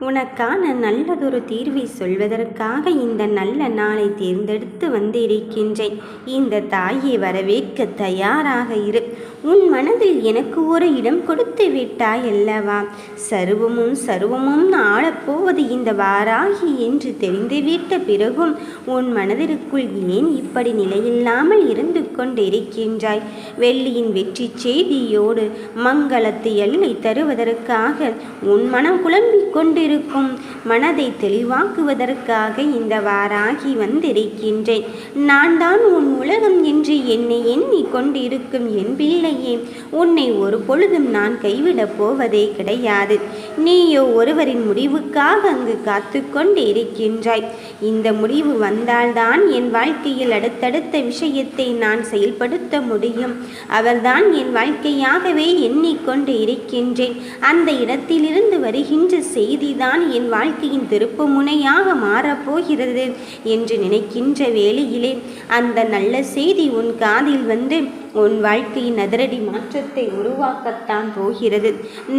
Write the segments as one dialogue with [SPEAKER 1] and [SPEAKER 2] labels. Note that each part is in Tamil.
[SPEAKER 1] உனக்கான நல்லதொரு தீர்வை சொல்வதற்காக இந்த நல்ல நாளை தேர்ந்தெடுத்து வந்திருக்கின்றேன். இந்த தாயை வரவேற்க தயாராக இரு. உன் மனதில் எனக்கு ஒரு இடம் கொடுத்து விட்டாய் அல்லவா? சர்வமும் சர்வமும் ஆளப்போவது இந்த வாராகி என்று தெரிந்துவிட்ட பிறகும் உன் மனதிற்குள் ஏன் இப்படி நிலையில்லாமல் இருந்து கொண்டிருக்கின்றாய்? வெள்ளியின் வெற்றி செய்தியோடு மங்களத்து எல்லை தருவதற்காக உன் மனம் குழம்பிக் இருக்கும். மனதை தெளிவாக்குவதற்காக இந்த வாராகி வந்திருக்கின்றேன். நான் தான் உன் உலகம் என்று என்னை எண்ணி கொண்டிருக்கும் என் பிள்ளையே. உன்னை ஒரு பொழுதும் நான் கைவிடப் போவதே கிடையாது. நீயோ ஒருவரின் முடிவுக்காக அங்கு காத்து கொண்டு இருக்கின்றாய் இந்த முடிவு வந்தால்தான் என் வாழ்க்கையில் அடுத்தடுத்த விஷயத்தை நான் செயல்படுத்த முடியும். அவர்தான் என் வாழ்க்கையாகவே எண்ணிக்கொண்டு இருக்கின்றேன். அந்த இடத்திலிருந்து வருகின்ற செய்திதான் என் வாழ்க்கையின் திருப்பு முனையாக மாறப்போகிறது என்று நினைக்கின்ற வேளையிலே அந்த நல்ல செய்தி உன் காதில் வந்து உன் வாழ்க்கையின் அதிரடி மாற்றத்தை உருவாக்கத்தான் போகிறது.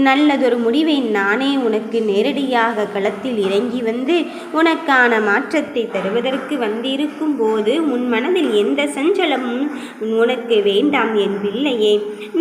[SPEAKER 1] நல்லதொரு முடிவை நானே உனக்கு நேரடியாக களத்தில் இறங்கி வந்து உனக்கான மாற்றத்தை தருவதற்கு வந்திருக்கும் போது உன் மனதில் எந்த சஞ்சலமும் உனக்கு வேண்டாம் என் பிள்ளையே.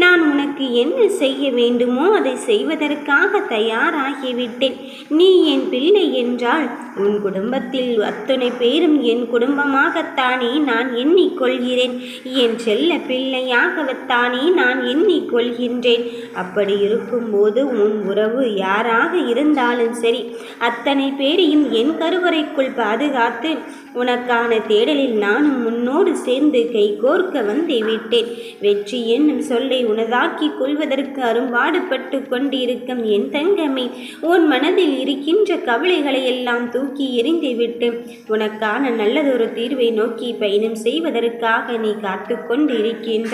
[SPEAKER 1] நான் உனக்கு என்ன செய்ய வேண்டுமோ அதை செய்வதற்காக தயாராகிவிட்டேன். நீ என் பிள்ளை என்றால் உன் குடும்பத்தில் அத்தனை பேரும் என் குடும்பமாகத்தானே நான் எண்ணிக்கொள்கிறேன். என் செல்ல பிள்ளை யாகவத்தானே நான் எண்ணிக்கொள்கின்றேன் அப்படி இருக்கும்போது உன் உறவு யாராக இருந்தாலும் சரி அத்தனை பேரையும் என் கருவறைக்குள் பாதுகாத்து உனக்கான தேடலில் நானும் உன்னோடு சேர்ந்து கை கோர்க்க வந்து விட்டேன். வெற்றி என்னும் சொல்லை உனதாக்கி கொள்வதற்கு அரும்பாடுபட்டு கொண்டிருக்கும் என் தங்கமே உன் மனதில் இருக்கின்ற கவலைகளை எல்லாம் தூக்கி எறிந்துவிட்டு உனக்கான நல்லதொரு தீர்வை நோக்கி பயணம் செய்வதற்காக நீ காத்து கொண்டு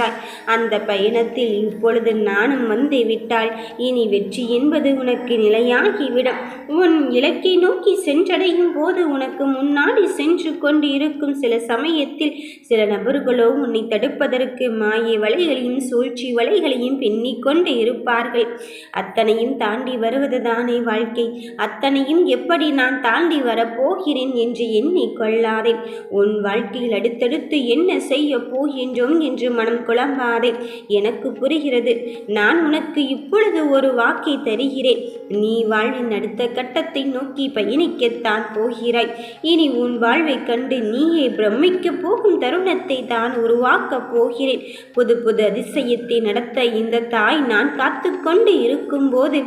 [SPEAKER 1] இருக்கின்றாய் அந்த பயணத்தில் இப்பொழுது நானும் வந்து விட்டால் இனி வெற்றி என்பது உனக்கு நிலையாகிவிடும். உன் இலக்கை நோக்கி சென்றடையும் போது உனக்கு முன்னாடி சென்று கொண்டு இருக்கும் சில சமயத்தில் சில நபர்களோ உன்னை தடுப்பதற்கு மாய வலைகளையும் சூழ்ச்சி வலைகளையும் பின்னிக்கொண்டு இருப்பார்கள். அத்தனையும் தாண்டி வருவதுதானே வாழ்க்கை. அத்தனையும் எப்படி நான் தாண்டி வரப்போகிறேன் என்று எண்ணிக்கொள்ளாதே உன் வாழ்க்கையில் அடுத்தடுத்து என்ன செய்ய போகின்றோம் என்று மனம் குழம்பாதே எனக்கு புரிகிறது. நான் உனக்கு இப்பொழுது ஒரு வாக்கை தருகிறேன். நீ வாழ்வின் அடுத்த கட்டத்தை நோக்கி பயணிக்கத்தான் போகிறாய். இனி உன் வாழ்வை கண்டு நீயே பிரமிக்க போகும் தருணத்தை தான் உருவாக்கப் போகிறேன். புது புது அதிசயத்தை நடத்த இந்த தாய் நான் காத்து கொண்டு இருக்கும்போது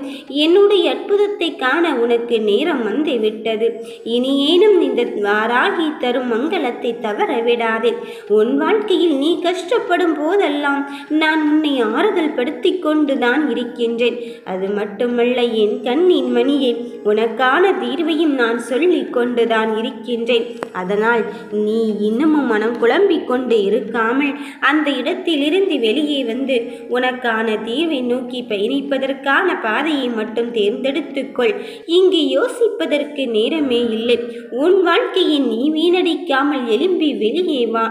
[SPEAKER 1] என்னுடைய அற்புதத்தை காண உனக்கு நேரம் வந்து விட்டது. இனியேனும் இந்த வாராகி தரும் மங்களத்தை தவற விடாதே உன் வாழ்க்கையில் நீ கஷ்டப்படும் போதெல்லாம் நான் உன்னை ஆறுதல் படுத்தி கொண்டுதான் இருக்கின்றேன். அது மட்டுமல்ல என் கண்ணின் மணியே உனக்கான தீர்வையும் நான் சொல்லிக் கொண்டுதான் இருக்கின்றேன். அதனால் நீ இன்னமும் மனம் குழம்பிக் கொண்டு இருக்காமல் அந்த இடத்திலிருந்து வெளியே வந்து உனக்கான தீர்வை நோக்கி பயணிப்பதற்கான பாதையை மட்டும் தேர்ந்தெடுத்துக்கொள். இங்கு யோசிப்பதற்கு நேரமே இல்லை. உன் வாழ்க்கையை நீ வீணடிக்காமல் எழும்பி வெளியே வா.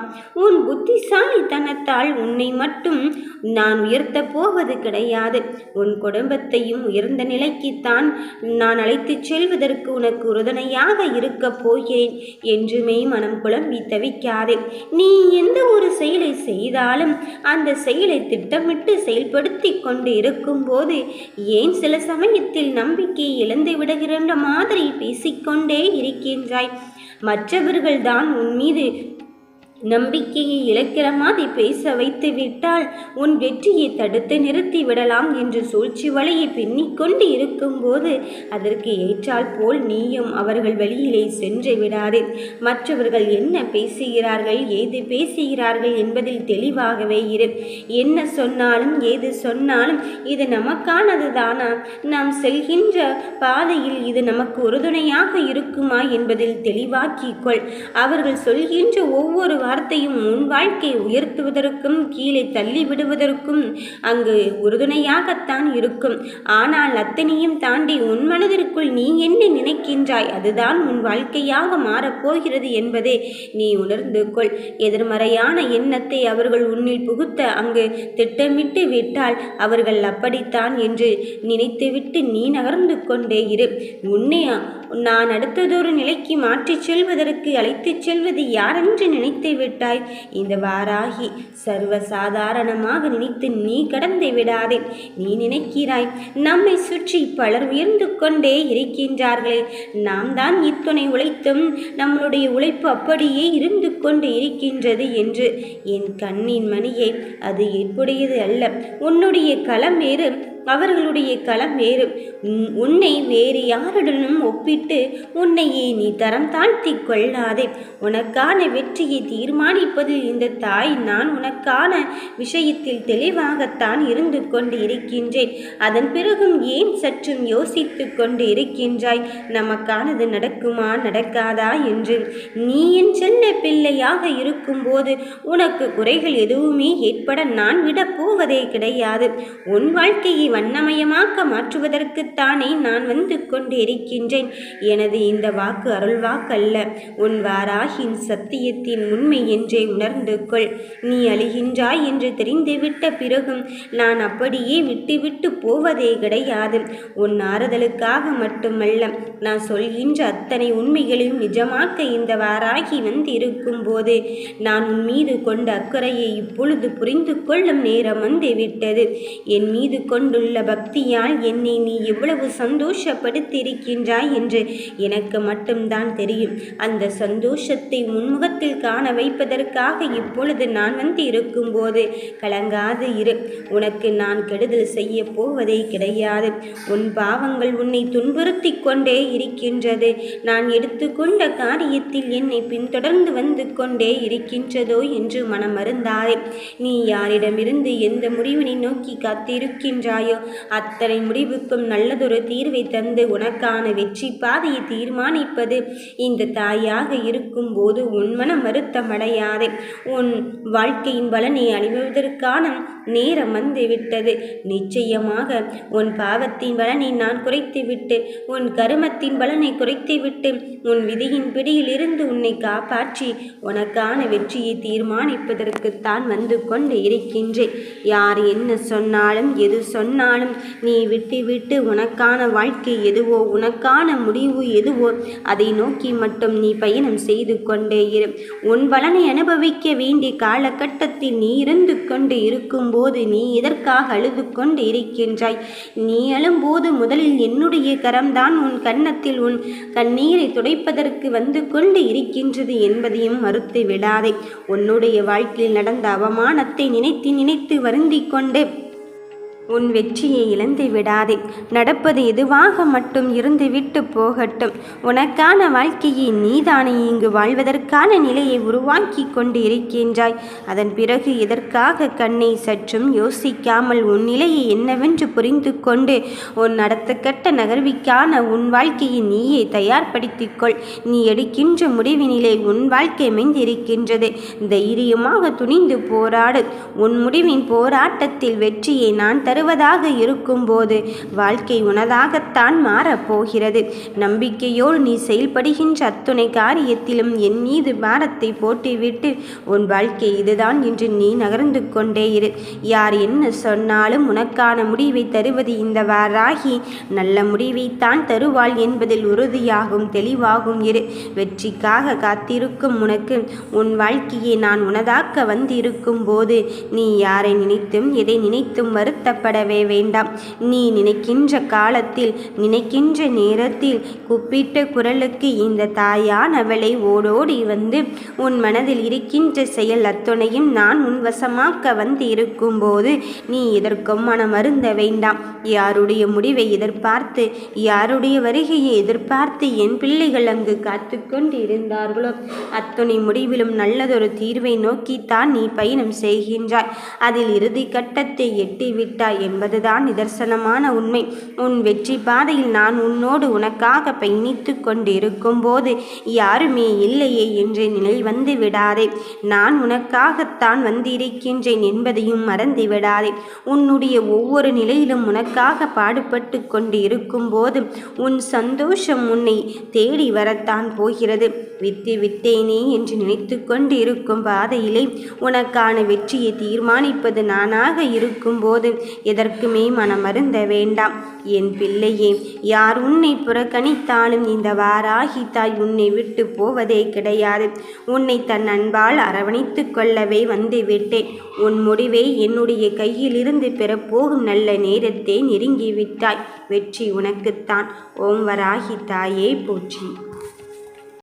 [SPEAKER 1] உன் புத்திசாலித்தனத்தால் உன்னை மட்டும் நான் உயர்த்தப் போவது கிடையாது. உன் குடும்பத்தையும் உயர்ந்த நிலைக்குத்தான் நான் அழைத்துச் செல்வதற்கு உனக்கு உறுதுணையாக இருக்கப் போகிறேன் என்றுமே மனம் குழம்பி தவிக்காதே. நீ எந்த ஒரு செயலை செய்தாலும் அந்த செயலை திட்டமிட்டு செயல்படுத்தி கொண்டு இருக்கும்போது ஏன் சில சமயத்தில் நம்பிக்கை இழந்து விடுகிற மாதிரி பேசிக்கொண்டே இருக்கின்றாய்? மற்றவர்கள்தான் உன் மீது நம்பிக்கையை இழக்கிற மாதிரி பேச வைத்து விட்டால் உன் வெற்றியை தடுத்து நிறுத்தி விடலாம் என்று சூழ்ச்சி வலையை பின்னிக்கொண்டு இருக்கும்போது அதற்கு ஏற்றால் போல் நீயும் அவர்கள் வழியிலே சென்று விடாதே. மற்றவர்கள் என்ன பேசுகிறார்கள் ஏது பேசுகிறார்கள் என்பதில் தெளிவாகவே இரு. என்ன சொன்னாலும் ஏது சொன்னாலும் இது நமக்கானது தானா நாம் செல்கின்ற பாதையில் இது நமக்கு உறுதுணையாக இருக்குமா என்பதில் தெளிவாக்கிக்கொள் அவர்கள் சொல்கின்ற ஒவ்வொரு வார்த்தையும் உன் வாழ்க்கையை உயர்த்துவதற்கும் கீழே தள்ளி விடுவதற்கும் அங்கு உறுதுணையாகத்தான் இருக்கும். ஆனால் அத்தனையும் தாண்டி உன் மனதிற்குள் நீ என்ன நினைக்கின்றாய்? அதுதான் உன் வாழ்க்கையாக மாறப்போகிறது என்பதை நீ உணர்ந்து கொள். எதிர்மறையான எண்ணத்தை அவர்கள் உன்னில் புகுத்த அங்கு திட்டமிட்டு விட்டால் அவர்கள் அப்படித்தான் என்று நினைத்துவிட்டு நீ நகர்ந்து கொண்டே இரு. உன்னை நான் அடுத்ததொரு நிலைக்கு மாற்றிச் செல்வதற்கு அழைத்துச் செல்வது யாரென்று நினைத்து விட்டாய். இந்த வாராகி சர்வ சாதாரணமாக நினைத்து நீ கடந்து விடாதே. நீ நினைக்கிறாய் நம்மை சுற்றி பலர் உயர்ந்து கொண்டே இருக்கின்றார்களே. நாம் தான் இத்துணை உழைத்தும் நம்மளுடைய உழைப்பு அப்படியே இருந்து கொண்டு இருக்கின்றது என்று. என் கண்ணின் மணியை அது எப்படியது அல்ல. உன்னுடைய களம் வேறு. அவர்களுடைய களம் வேறு. உன்னை வேறு யாருடனும் ஒப்பிட்டு உன்னையே நீ தரம் தாழ்த்தி கொள்ளாதே. உனக்கான வெற்றியை தீர்மானிப்பது இந்த தாய். நான் உனக்கான விஷயத்தில் தெளிவாகத்தான் இருந்து கொண்டு இருக்கின்றேன் அதன் பிறகும் ஏன் சற்றும் யோசித்து கொண்டு இருக்கின்றாய் நமக்கானது நடக்குமா நடக்காதா என்று. நீ என் செல்ல பிள்ளையாக இருக்கும்போது உனக்கு குறைகள் எதுவுமே ஏற்பட நான் விடப் போவதே கிடையாது. உன் வாழ்க்கையை வண்ணமயமாக்க மாற்றுவதற்குத்தானே நான் வந்து கொண்டிருக்கின்றேன். எனது இந்த வாக்கு அருள் வாக்கல்ல உன் வாராகின் சத்தியத்தின் உண்மை என்றே உணர்ந்து கொள். நீ அழுகின்றாய் என்று தெரிந்துவிட்ட பிறகும் நான் அப்படியே விட்டுவிட்டு போவதே கிடையாது. உன் ஆறுதலுக்காக மட்டுமல்ல நான் சொல்கின்ற அத்தனை உண்மைகளையும் நிஜமாக்க இந்த வாராகி வந்திருக்கும் போது நான் உன் மீது கொண்ட அக்கறையை இப்பொழுது புரிந்து கொள்ளும் நேரம் வந்து விட்டது. என் மீது கொண்டு கொண்டுள்ள பக்தியால் என்னை நீ எவ்வளவு சந்தோஷப்படுத்தியிருக்கின்றாய் என்று எனக்கு மட்டும்தான் தெரியும். அந்த சந்தோஷத்தை முன்முகத்தில் காண வைப்பதற்காக இப்பொழுது நான் வந்து இருக்கும்போது கலங்காது இரு. உனக்கு நான் கெடுதல் செய்ய போவதே கிடையாது. உன் பாவங்கள் உன்னை துன்புறுத்தி கொண்டே இருக்கின்றது. நான் எடுத்துக்கொண்ட காரியத்தில் என்னை பின்தொடர்ந்து வந்து கொண்டே இருக்கின்றதோ என்று மனமருந்தாரே நீ யாரிடமிருந்து எந்த முடிவினை நோக்கி காத்திருக்கின்றாயோ அத்தனை முடிவுக்கும் நல்லதொரு தீர்வை தந்து உனக்கான வெற்றி பாதையை தீர்மானிப்பது இந்த தாயாக இருக்கும்போது உன் மனம் வருத்தமடையாதே உன் வாழ்க்கையின் பலனை அணிவதற்கான நேரம் வந்துவிட்டது. நிச்சயமாக உன் பாவத்தின் பலனை நான் குறைத்துவிட்டு உன் கருமத்தின் பலனை குறைத்துவிட்டு உன் விதியின் பிடியில் இருந்து உன்னை காப்பாற்றி உனக்கான வெற்றியை தீர்மானிப்பதற்குத்தான் வந்து கொண்டு இருக்கின்றேன். யார் என்ன சொன்னாலும் எது நானும் நீ விட்டு விட்டு உனக்கான வாழ்க்கை எதுவோ உனக்கான முடிவு எதுவோ அதை நோக்கி மட்டும் நீ பயணம் செய்து கொண்டே இரு. உன் பலனை அனுபவிக்க வேண்டிய காலகட்டத்தில் நீ இருந்து கொண்டு இருக்கும்போது நீ இதற்காக அழுது கொண்டு இருக்கின்றாய்? நீ எழும்போது முதலில் என்னுடைய கரம்தான் உன் கன்னத்தில் உன் கண்ணீரை துடைப்பதற்கு வந்து கொண்டு இருக்கின்றது என்பதையும் மறுத்து விடாதே உன்னுடைய வாழ்க்கையில் நடந்த அவமானத்தை நினைத்து நினைத்து வருந்திக் கொண்டு உன் வெற்றியை இழந்து விடாதே. நடப்பது எதுவாக மட்டும் இருந்து விட்டு போகட்டும். உனக்கான வாழ்க்கையை நீதானே இங்கு வாழ்வதற்கான நிலையை உருவாக்கி கொண்டு இருக்கின்றாய். அதன் பிறகு எதற்காக கண்ணை சற்றும் யோசிக்காமல் உன் நிலையை என்னவென்று புரிந்து கொண்டு உன் நடத்தக்கட்ட நகர்விக்கான உன் வாழ்க்கையை நீயே தயார்படுத்திக்கொள் நீ எடுக்கின்ற முடிவினிலே உன் வாழ்க்கை அமைந்திருக்கின்றது. தைரியமாக துணிந்து போராடு. உன் முடிவின் போராட்டத்தில் வெற்றியை நான் தருவதாக இருக்கும்போது வாழ்க்கை உனதாகத்தான் மாறப்போகிறது. நம்பிக்கையோடு நீ செயல்படுகின்ற அத்துணை காரியத்திலும் என் மீது பாரத்தை போட்டுவிட்டு உன் வாழ்க்கை இதுதான் என்று நீ நகர்ந்து கொண்டே இரு. யார் என்ன சொன்னாலும் உனக்கான முடிவை தருவது இந்த வாராகி. நல்ல முடிவைத்தான் தருவாள் என்பதில் உறுதியாகும் தெளிவாகும் இரு. வெற்றிக்காக காத்திருக்கும் உனக்கு உன் வாழ்க்கையை நான் உனதாக்க வந்திருக்கும் போது நீ யாரை நினைத்தும் எதை நினைத்தும் வருத்த கவலைப்படவே வேண்டாம். நீ நினைக்கின்ற காலத்தில் நினைக்கின்ற நேரத்தில் கூப்பிட்ட குரலுக்கு இந்த தாயானவளை ஓடோடி வந்து உன் மனதில் இருக்கின்ற செயல் அத்துணையும் நான் உன் வசமாக்க வந்து இருக்கும்போது நீ இதற்கும் மனமருந்த வேண்டாம். யாருடைய முடிவை எதிர்பார்த்து யாருடைய வருகையை எதிர்பார்த்து என் பிள்ளைகள் அங்கு காத்து கொண்டு இருந்தார்களோ அத்துணை முடிவிலும் நல்லதொரு தீர்வை நோக்கித்தான் நீ பயணம் செய்கின்றாய். அதில் இறுதி கட்டத்தை எட்டிவிட்டாய். இருக்கிறாய் என்பதுதான் நிதர்சனமான உண்மை. உன் வெற்றி பாதையில் நான் உன்னோடு உனக்காக பயணித்து கொண்டிருக்கும் இருக்கும்போது யாருமே இல்லையே என்ற நிலை வந்து விடாதே. நான் உனக்காகத்தான் வந்திருக்கின்றேன் என்பதையும் மறந்து விடாதே. உன்னுடைய ஒவ்வொரு நிலையிலும் உனக்காக பாடுபட்டு கொண்டு இருக்கும்போது உன் சந்தோஷம் உன்னை தேடி வரத்தான் போகிறது. விட்டு விட்டேனே என்று நினைத்து கொண்டு இருக்கும் பாதையிலே உனக்கான வெற்றியை தீர்மானிப்பது நானாக இருக்கும்போது எதற்குமே மனமருந்த வேண்டாம். என் பிள்ளையே யார் உன்னை புறக்கணித்தாலும் இந்த வாராகி தாய் உன்னை விட்டு போவதே கிடையாது. உன்னை தன் அன்பால் அரவணைத்து கொள்ளவே வந்து விட்டேன். உன் முடிவை என்னுடைய கையிலிருந்து பெறப்போகும் நல்ல நேரத்தை நெருங்கிவிட்டாய். வெற்றி உனக்குத்தான். ஓம் வராகி தாயே போற்றி.